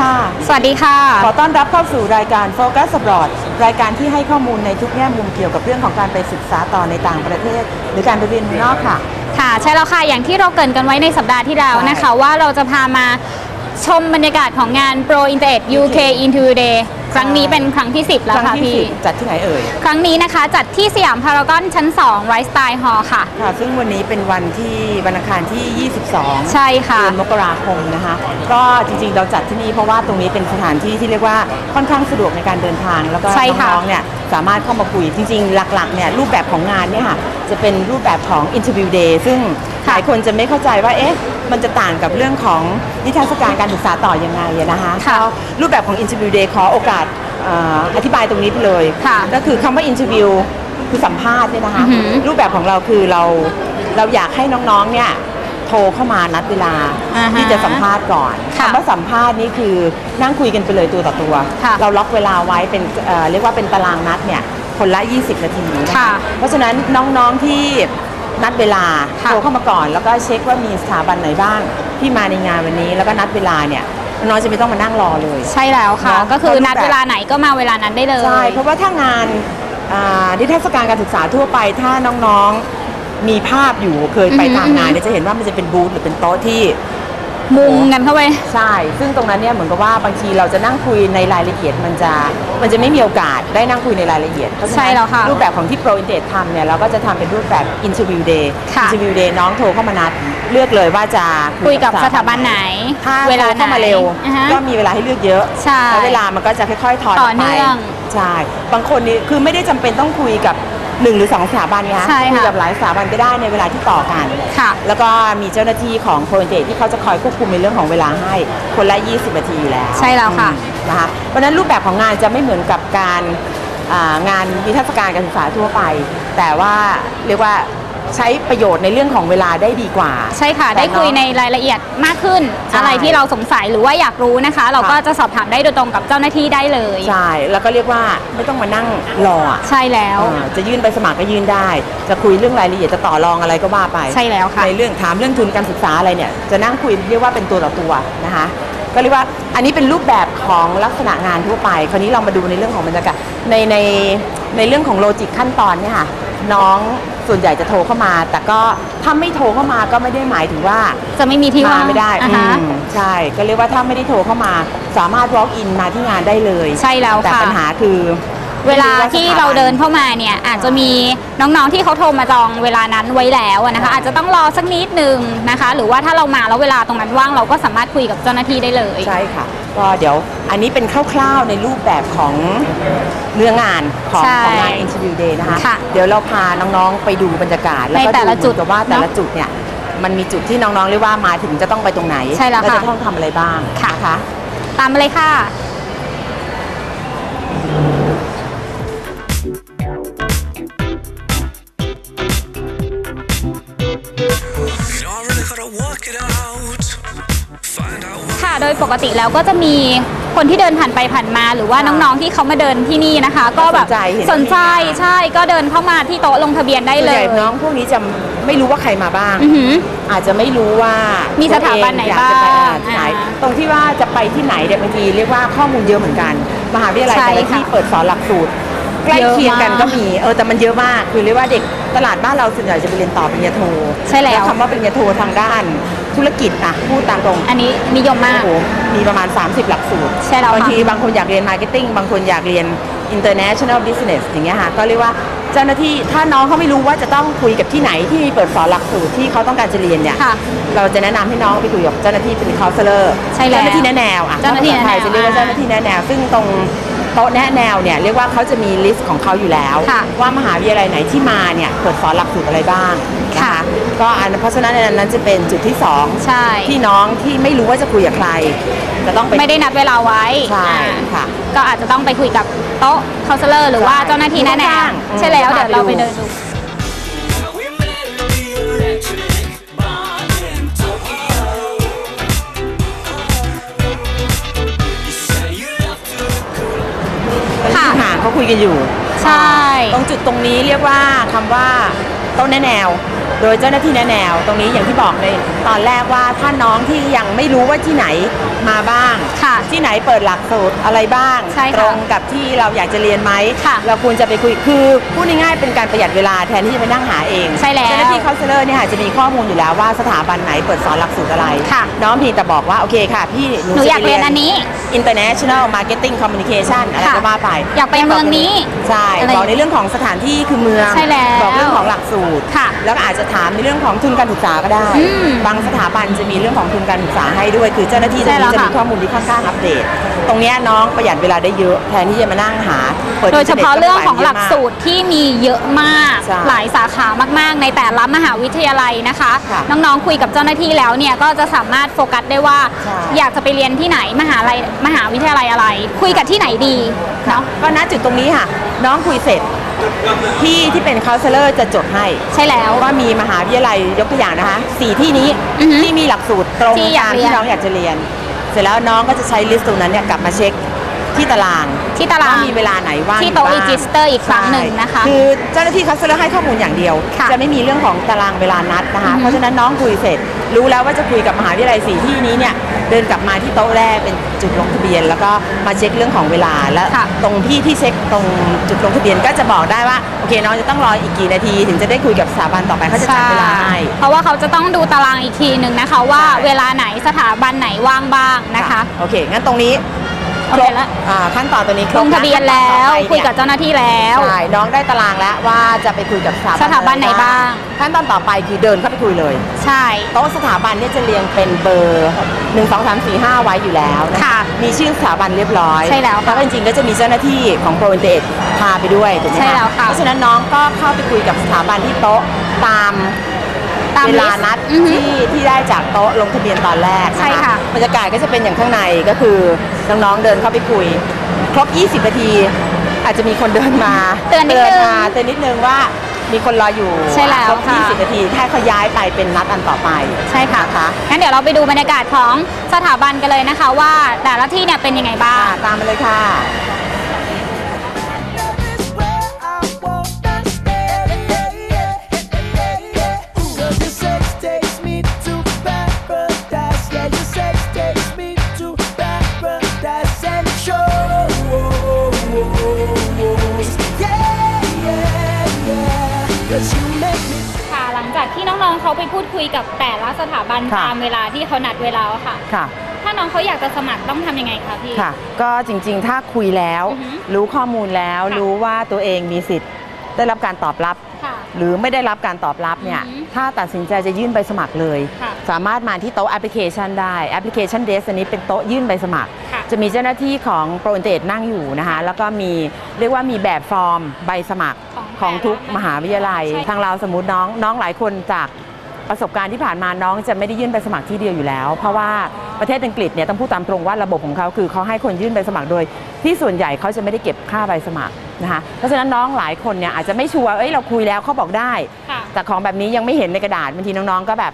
ค่ะ สวัสดีค่ะ ขอต้อนรับเข้าสู่รายการ Focus Abroad รายการที่ให้ข้อมูลในทุกแง่มุมเกี่ยวกับเรื่องของการไปศึกษาต่อในต่างประเทศ หรือการไปเรียนเมืองนอกค่ะ ค่ะ ใช่แล้วค่ะ อย่างที่เราเกรินกันไว้ในสัปดาห์ที่แล้วนะคะ ว่าเราจะพามาชมบรรยากาศของงาน Pro Internet UK Into Day ครั้งนี้เป็นครั้งที่ 10 แล้วครั้ค่ะงที่พี่สิบจัดที่ไหนเอ่ย ครั้งนี้นะคะจัดที่สยามพารากอนชั้น2 Right Style Hall ค่ะ ค่ะ ซึ่งวันนี้เป็นวันที่วันอังคารที่ 22 ใช่ค่ะเดือนมกราคมนะคะ ก็จริงๆเราจัดที่นี่เพราะว่าตรงนี้เป็นสถานที่ที่เรียกว่าค่อนข้างสะดวกในการเดินทางแล้วก็ใช่ค่ะน้องๆเนี่ยสามารถเข้ามาคุยจริง ๆ หลักๆเนี่ยรูปแบบของงานเนี่ยค่ะจะเป็นรูปแบบของ interview day ซึ่งหลายคนจะไม่เข้าใจว่าเอ๊ะ มันจะต่างกับเรื่องของนิทรรศการการศึกษาต่อยังไงอะนะคะค่ะก็รูปแบบของ interview day ขอโอกาสเอ่ออธิบายตรงนี้ไปเลย ค่ะก็คือคำว่า interview คือสัมภาษณ์เนี่ยนะคะอือหือรูปแบบของเราคือเราเราอยากให้น้องๆเนี่ยโทรเข้ามานัดเวลาอ่าฮะที่จะสัมภาษณ์ก่อนค่ะคำว่าสัมภาษณ์นี่คือนั่งคุยกันไปเลยตัวต่อตัว ค่ะเราล็อกเวลาไว้เป็นเอ่อเรียกว่าเป็นตารางนัดเนี่ยคนละ 20 นาทีนะค่ะ เพราะฉะนั้นน้องๆที่ นัดเวลาค่ะโทรเข้ามาก่อน แล้วก็เช็คว่ามีสถาบันไหนบ้างที่มาในงานวันนี้ แล้วก็นัดเวลาเนี่ยน้องๆจะไม่ต้องมานั่งรอเลย ใช่แล้วค่ะเนอะก็คือก็รูปแบบนัดเวลาไหนก็มาเวลานั้นได้เลยใช่เพราะว่าถ้างานอ่านิทรรศการการศึกษาทั่วไปถ้าน้องๆมีภาพอยู่เคยไปอือหือตามงานเนี่ยจะเห็นว่ามันจะเป็นบูธหรือเป็นโต๊ะที่ มุงกันเข้าไป ใช่ ซึ่งตรงนั้นเนี่ยเหมือนกับว่าบางทีเราจะนั่งคุยในรายละเอียดมันจะ มันจะไม่มีโอกาสได้นั่งคุยในรายละเอียดเพราะฉะใช่นั้นแล้วค่ะรูปแบบของที่ Pro i n t e r ทำเนี่ยเราก็จะทำเป็นรูปแบบ Interview Day ค่ะ Interview Day น้องโทรเข้ามานัด เลือกเลยว่าจะคุยกับสถาบันไหน ถ้าเวเวลาลาไหนเข้ามาเร็ว อ่าฮะ ก็มีเวลาให้เลือกเยอะใช่แล้วเวลามันก็จะค่อยๆทอนต่อไปเนื่องใช่บางคนนี่คือไม่ได้จำเป็นต้องคุยกับ หนึ่งหรือสองสถาบันไงคะใช่ค่ะคุยกับหลายสถาบันก็ได้ในเวลาที่ต่อกันค่ะ แล้วก็มีเจ้าหน้าที่ของโปรเจกที่เขาจะคอยควบคุมในเรื่องของเวลาให้คนละ 20 นาทีอยู่แล้ว ใช่แล้วค่ะอืมนะคะเพราะฉะนั้นรูปแบบของงานจะไม่เหมือนกับการอ่างานนิทรรศการการศึกษาทั่วไป แต่ว่าเรียกว่า ใช้ประโยชน์ในเรื่องของเวลาได้ดีกว่า ใช่ค่ะแต่ได้คุยน้องในรายละเอียดมากขึ้น ใช่อะไรที่เราสงสัยหรือว่าอยากรู้นะคะ เราก็ค่ะ จะสอบถามได้โดยตรงกับเจ้าหน้าที่ได้เลย ใช่แล้วก็เรียกว่าไม่ต้องมานั่งรออะใช่แล้วเออจะยื่นใบสมัครก็ยื่นได้ จะคุยเรื่องรายละเอียดจะต่อรองอะไรก็ว่าไป ใช่แล้วค่ะ ในเรื่องถามเรื่องทุนการศึกษาอะไรเนี่ยจะนั่งคุยเรียกว่าเป็นตัวต่อตัวนะคะก็เรียกว่าอันนี้เป็นรูปแบบของลักษณะงานทั่วไป คราวนี้เรามาดูในเรื่องของบรรยากาศในในในเรื่องของโลจิกขั้นตอนเนี่ยค่ะ น้องส่วนใหญ่จะโทรเข้ามา แต่ก็ถ้าไม่โทรเข้ามาก็ไม่ได้หมายถึงว่าจะไม่มีที่มาว่างไม่ได้อ่าฮะอืมใช่ ก็เรียกว่าถ้าไม่ได้โทรเข้ามา สามารถ walk in มาที่งานได้เลย ใช่แล้วแต่ค่ะ ปัญหาคือ เวลาไม่ที่สถเราบันเดินเข้ามาเนี่ยอาจจะมีน้องๆที่เขาโทรมาจองเวลานั้นไว้แล้วอะนะคะ อาจจะต้องรอสักนิดนึงนะคะ หรือว่าถ้าเรามาแล้วเวลาตรงนั้นว่างเราก็สามารถคุยกับเจ้าหน้าที่ได้เลยใช่ค่ะก็เดี๋ยวอันนี้เป็นคร่าวๆในรูปแบบของเนื้องานของใช่ของงาน Interview Day นะคะค่ะเดี๋ยวเราพาน้องๆไปดูบรรยากาศ แล้วก็ในแต่ละดูจุดเหมือนกับว่าแต่ละเนอะจุดเนี่ยมันมีจุดที่น้องๆเรียกว่ามาถึงจะต้องไปตรงไหนใช่แล้วค่ะจะต้องทำอะไรบ้างค่ะนะคะตามมาเลยค่ะ โดยปกติแล้วก็จะมีคนที่เดินผ่านไปผ่านมา หรือว่าค่ะน้องๆที่เขามาเดินที่นี่นะคะ ก็แบบสนใจเห็น สนใจว่ามีงานใช่ก็เดินเข้ามาที่โต๊ะลงทะเบียนได้ส่วนเลใหยญ่น้องพวกนี้จะไม่รู้ว่าใครมาบ้าง อือหือ อาจจะไม่รู้ว่ามีมีสถาบันไหนอยากจะไปบ้างที่ไหนอ่าตรงที่ว่าจะไปที่ไหนเนี่ยบางทีเรียกว่าข้อมูลเยอะเหมือนกัน มหาวิทยาลัยใช่แต่ละที่ค่ะเปิดสอนหลักสูตรใกล้เคียงกันเยอะมากก็มีเออแต่มันเยอะมากคือเรียกว่าเด็กตลาดบ้านเราส่วนใหญ่จะไปเรียนต่อปริญญาโทใช่แล้ว คำว่าปริญญาโททางด้าน ธุรกิจอะพูดตามตรงอันนี้นิยมมาก โอ้โหมีประมาณ 30 หลักสูตรใช่แล้วค่ะ บางทีบางคนอยากเรียนมาร์เก็ตติ้งบางคนอยากเรียน international business อย่างเงี้ยค่ะก็เรียกว่าเจ้าหน้าที่ถ้าน้องเขาไม่รู้ว่าจะต้องคุยกับที่ไหนที่มีเปิดสอนหลักสูตรที่เขาต้องการจะเรียนเนี่ย ค่ะ เราจะแนะนำให้น้องไปคุยกับเจ้าหน้าที่เป็น counselor ใช่แล้วเจ้าหน้าที่แนะแนวอะเจ้าหน้าที่แนะแนวภษไทยจะเรียกว่าเจ้าหน้าที่แนะแนว ซึ่งตรงโต๊ะแนะแนวเนี่ยเรียกว่าเขาจะมีลิสต์ของเขาอยู่แล้ว ค่ะว่ามหาวิทยาลัยไหนที่มาเนี่ยเปิดสอนหลักสูตรอะไรบ้างนะค่ะคะ ก็อันเพราะฉะนั้นอันนั้นจะเป็นจุดที่สองใช่ที่น้องที่ไม่รู้ว่าจะคุยกับใคร จะต้องไปไม่ได้นัดเวลาไว้ใช่อ่าค่ะ ก็อาจจะต้องไปคุยกับโต๊ะเคาน์เซอร์หรือว่าเจ้าหน้าที่แนะแนข้างวๆอืมใช่แล้วเดี๋เดี๋ยยววพาไปเราดูไปเดินดู we met the electric bar in Tokyo. You say you love to ค่ะห่างเขาคุยกันอยู่ ใช่ ตรงจุดตรงนี้เรียกว่าคำว่าโต๊ะแนะแนว โดยเจ้าหน้าที่แนะแนว ตรงนี้อย่างที่บอกในตอนแรกว่าถ้าน้องที่ยังไม่รู้ว่าที่ไหน มาบ้าง ค่ะที่ไหนเปิดหลักสูตรอะไรบ้าง ใช่ค่ะตรงกับที่เราอยากจะเรียนไหมค่ะเราควรจะไปคุยคือพูดง่ายๆเป็นการประหยัดเวลาแทนที่จะไปนั่งหาเองใช่แล้วเจ้าหน้าที่คา u เซเลอร์เนี่ยค่ะจะมีข้อมูลอยู่แล้วว่าสถาบันไหนเปิดสอนหลักสูตรอะไรค่ะน้องเพียงแต่บอกว่าโอเคค่ะ พี่หนูอยากเรียนอันนี้ international marketing communication อะไรค่ะก็ว่าไปอยากไปเมืองนี้ใช่อะไรบอกในเรื่องของสถานที่คือเมืองใช่แล้วบอกเรื่องของหลักสูตรค่ะแล้วก็อาจจะถามในเรื่องของทุนการศึกษาก็ได้ อืมบางสถาบันจะมีเรื่องของทุนการศึกษาให้ด้วย คือเจ้าหน้าที่ตรงใช่แล้วนี้จะมีค่ะข้อมูลที่ค่อนข้างอัปเดต ตรงเนี้ยน้องประหยัดเวลาได้เยอะแทนที่จะมานั่งหาปิโดยเฉพาะน็ตเรื่องของก็หลักสูตรที่มีเยอะมากใช่หลายสาขามากๆ ในแต่ละมหาวิทยาลัยนะคะค่ะน้องๆคุยกับเจ้าหน้าที่แล้วเนี่ยก็จะสามารถโฟกัสได้ว่าใช่อยากจะไปเรียนที่ไหนมหาลัยมหาวิทยาลัยอะไร คุยกับที่ไหนดีเนาะก็ณจุดตรงนี้ค่ะ น้องคุยเสร็จพี่ที่เป็นคา u เซเลอร์จะจดให้ ใช่แล้วว่ามีมหาวิทยาลัยยกตัวอย่างนะคะสี่ที่นี้อือฮึที่มีหลักสูตรตรงที่อยากตามเรียนที่น้องอยากจะเรียน เสร็จแล้วน้องก็จะใช้ลิสต์ตรงนั้นเนี่ยกลับมาเช็ค ที่ตารางที่ตาราง ว่มีเวลาไหนว่างที่โต๊ะอยู่บ้าง register อีกครั้งหนึ่งนะคะใช่คือเจ้าหน้าที่คัสเตอร์ให้ข้อมูลอย่างเดียว ค่ะจะไม่มีเรื่องของตารางเวลานัดนะคะ อือฮึ เพราะฉะนั้นน้องคุยเสร็จ รู้แล้วว่าจะคุยกับมหาวิทยาลัยสี่ที่นี้เนี่ยเดินกลับมาที่โต๊ะแรกเป็นจุดลงทะเบียน แล้วก็มาเช็คเรื่องของเวลาและค่ะ ตรงที่ที่เช็คตรงจุดลงทะเบียนก็จะบอกได้ว่าโอเคน้องจะต้องรออีกกี่นาที ถึงจะได้คุยกับสถาบันต่อไปเขาจะจัดเวลาให้ เพราะว่าเขาจะต้องดูตารางอีกทีหนึ่งนะคะ ว่าใช่ เวลาไหนสถาบันไหนว่างบ้างนะคะ โอเค งั้นตรงนี้โอเคแล้วอ่าขั้นตอนตัวนี้ครลบงทะเบียนแล้วขั้นตอนต่อไปคุยกับเจ้าหน้าที่แล้วใช่น้องได้ตารางแล้วว่าจะไปคุยกับสถาบันสถาบันไหนบ้าง ขั้นตอนต่อไปคือเดินเข้าไปคุยเลย ใช่โต๊ะสถาบันเนี่ยจะเรียงเป็นเบอร์1 2 3 4 5 ไว้อยู่แล้วนะค่ะมีชื่อสถาบันเรียบร้อยใช่แล้วค่ะแล้วก็จริงๆก็จะมีเจ้าหน้าที่ของโปรอินเตอพาไปด้วยถูกไหมใช่แล้วค่ะเพราะฉะนั้นน้องก็เข้าไปคุยกับสถาบันที่โต๊ะตามตาม เวลาลิสต์นัดอือฮึที่ที่ได้จากโต๊ะลงทะเบียนตอนแรกนใช่ค่ะบรรยากาศก็จะเป็นอย่างข้างในก็คือน้องๆเดินเข้าไปคุย ครบ 20 นาที อาจจะมีคนเดินมาเตือนนิดนึงมาเตือนนิดนึงว่ามีคนรออยู่ใช่แล้วครบค่ะ20นาทีแค่เขาย้ายไปเป็นนัดอันต่อไป ใช่ค่ะนะคะงั้นเดี๋ยวเราไปดูบรรยากาศของสถาบันกันเลยนะคะ ว่าแต่ละที่เนี่ยเป็นยังไงบ้างตามมาเลยค่ะ ยกับแต่ละสถาบันค่ะ ตามเวลาที่เขานัดเวลาค่ะ ค่ะ ถ้าน้องเขาอยากจะสมัครต้องทำยังไงคะพี่ ค่ะ ก็จริงๆ ถ้าคุยแล้ว อือฮึรู้ข้อมูลแล้ว ค่ะ รู้ว่าตัวเองมีสิทธิ์ ได้รับการตอบรับ ค่ะ หรือไม่ได้รับการตอบรับเนี่ย อือฮึถ้าตัดสินใจจะยื่นใบสมัครเลย ค่ะ สามารถมาที่โต๊ะแอปพลิเคชันได้แอปพลิเคชันเดสอันนี้เป็นโต๊ะยื่นใบสมัคร ค่ะ จะมีเจ้าหน้าที่ของโปรอินเตอร์นั่งอยู่นะคะ แล้วก็มีเรียกว่ามีแบบฟอร์มใบสมัครของของทุกแต่ละมหาวิทยาลัย ใช่ทางเราสมมติน้องน้องหลายคนจาก ประสบการณ์ที่ผ่านมาน้องจะไม่ได้ยื่นใบสมัครที่เดียวอยู่แล้ว เพราะว่าประเทศอังกฤษเนี่ยต้องพูดตามตรงว่าระบบของเขาคือเขาให้คนยื่นใบสมัครโดย ที่ส่วนใหญ่เขาจะไม่ได้เก็บค่าใบสมัครนะคะเพราะฉะนั้นน้องหลายคนเนี่ยอาจจะไม่ชัวร์เอ้ยเราคุยแล้วเขาบอกได้ค่ะแต่ของแบบนี้ยังไม่เห็นในกระดาษบางทีน้องๆก็แบบ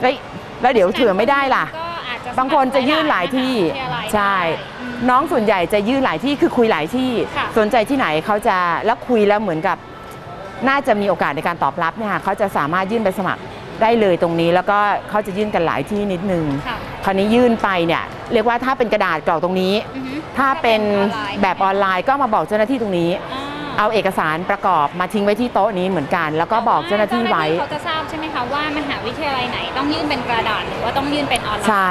เฮ้ยแล้วเดี๋ยวเผื่อไม่ได้ล่ะก็อาจจะบางคนจะยื่นหลายที่มหาวิทยาลัยใช่อืมน้องส่วนใหญ่จะยื่นหลายที่คือคุยหลายที่ค่ะสนใจที่ไหนเขาจะแล้วคุยแล้วเหมือนกับ น่าจะมีโอกาสในการตอบรับเนี่ยค่ะเขาจะสามารถยื่นไปสมัคร ได้เลยตรงนี้แล้วก็เขาจะยื่นกันหลายที่นิดนึง ค่ะ คราวนี้ยื่นไปเนี่ยเรียกว่าถ้าเป็นกระดาษกรอกตรงนี้ อือฮึถ้าเป็นแบบออนไลน์ไลน์ก็มาบอกเจ้าหน้าที่ตรงนี้อ่าเอาเอกสารประกอบมาทิ้งไว้ที่โต๊ะนี้เหมือนกัน แล้วก็บอกเจ้าหน้าที่ไว้เขาจะทราบใช่ไหมคะว่ามหาวิทยาลัยไหนต้องยื่นเป็นกระดาษหรือว่าต้องยื่นเป็นออนไลน์ใช่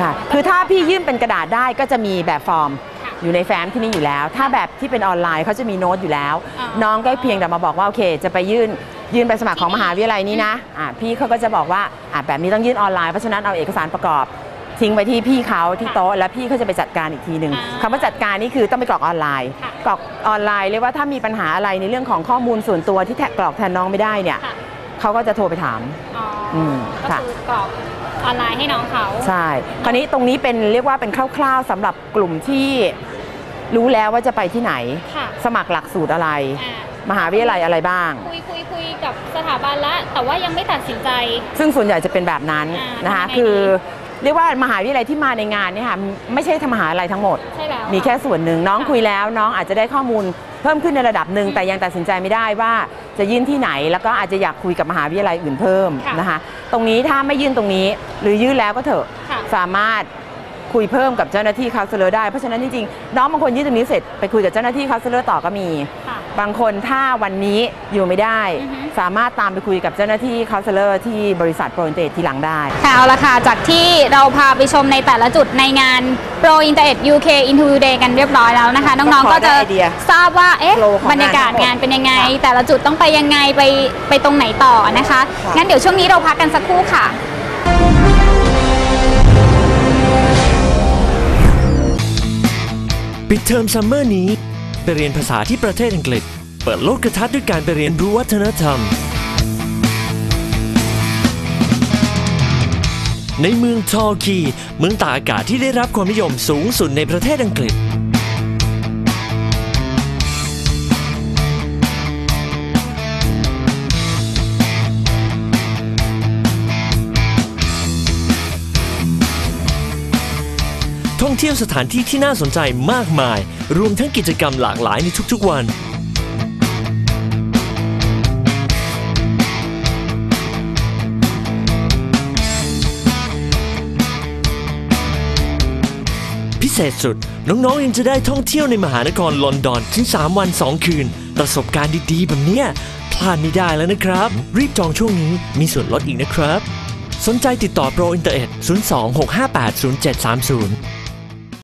ค่ะ คือถ้าพี่ยื่นเป็นกระดาษได้ก็จะมีแบบฟอร์มค่ะ อยู่ในแฟ้มที่นี่อยู่แล้ว ถ้าแบบที่เป็นออนไลน์เขาจะมีโน้ตอยู่แล้ว อ๋อ น้องก็เพียงแต่มาบอกว่าโอเค จะไปยื่น ยื่นใบสมัครของมหาวิทยาลัยนี้นะอะพี่เขาก็จะบอกว่าอะแบบนี้ต้องยื่นออนไลน์เพราะฉะนั้นเอาเอกสารประกอบทิ้งไว้ที่พี่เขาที่โต๊ะแล้วพี่เขาจะไปจัดการอีกทีหนึ่งอ่าคำว่าจัดการนี่คือต้องไปกรอกออนไลน์ค่ะกรอกออนไลน์เรียกว่าถ้ามีปัญหาอะไรในเรื่องของข้อมูลส่วนตัวที่แทะกรอกแทนน้องไม่ได้เนี่ยค่ะเขาก็จะโทรไปถามอ๋ออมก็ค่ะคือกรอกออนไลน์ให้น้องเขาใช่คราวนี้ตรงนี้เป็นเรียกว่าเป็นคร่าวๆสำหรับกลุ่มที่รู้แล้วว่าจะไปที่ไหนค่ะสมัครหลักสูตรอะไรอ่า มหาวิทยาลัยอะไรบ้าง คุยคุยคุยกับสถาบันแล้วแต่ว่ายังไม่ตัดสินใจ ซึ่งส่วนใหญ่จะเป็นแบบนั้นอ่านนะคะทำยังไงคือดีเรียกว่ามหาวิทยาลัยที่มาในงานเนี่ยค่ะไม่ใช่ทำมหาลัยทั้งหมดใช่แล้วมีแค่ส่วนหนึ่งน้องค่ะคุยแล้วน้องอาจจะได้ข้อมูลเพิ่มขึ้นในระดับหนึ่งอืมแต่ยังตัดสินใจไม่ได้ว่าจะยื่นที่ไหน แล้วก็อาจจะอยากคุยกับมหาวิทยาลัยอื่นเพิ่มค่ะนะคะตรงนี้ถ้าไม่ยื่นตรงนี้ หรือยื่นแล้วก็เถอะค่ะสามารถคุยเพิ่มกับเจ้าหน้าที่คาสเลอร์ได้เพราะฉะนั้นจริงๆน้องบางคนยื่นตรงนี้เสร็จไปคุยกับเจ้าหน้าที่คาสเลอร์ต่อก็มีค่ะ บางคนถ้าวันนี้อยู่ไม่ได้อือฮึสามารถตามไปคุยกับเจ้าหน้าที่คาสเลอร์ที่บริษัทโปรอินเตทีหลังได้ค่ะเอาละค่ะจากที่เราพาไปชมในแต่ละจุดในงาน Pro Internet UK Interview Day กันเรียบร้อยแล้วนะคะ น้องๆก็ก็พอได้จะไอเดียทราบว่าเอ๊ะโฟลว์ของบรรยากาศงานทั้งหมดงานเป็นยังไงค่ะแต่ละจุดต้องไปยังไงไปไปตรงไหนต่อนะคะค่ะงั้นเดี๋ยวช่วงนี้เราพักกันสักครู่ค่ะปิดเทอมซัมเมอร์นี้ ไปเรียนภาษาที่ประเทศอังกฤษ เปิดโลกกระทัดด้วยการไปเรียนรู้วัฒนธรรม ในเมืองทอร์กีเมืองตากอากาศที่ได้รับความนิยมสูงสุดในประเทศอังกฤษ ที่ยวสถานที่ที่น่าสนใจมากมาย รวมทั้งกิจกรรมหลากหลายในทุกๆวัน พิเศษสุด น้องๆยังจะได้ท่องเที่ยวในมหานครลอนดอนถึง 3 วัน 2 คืน ประสบการณ์ดีๆ แบบเนี้ยพลาดไม่ได้แล้วนะครับ รีบจองช่วงนี้มีส่วนลดอีกนะครับสนใจติดต่อโปรอินเตอร์เอ็ด02 658 0730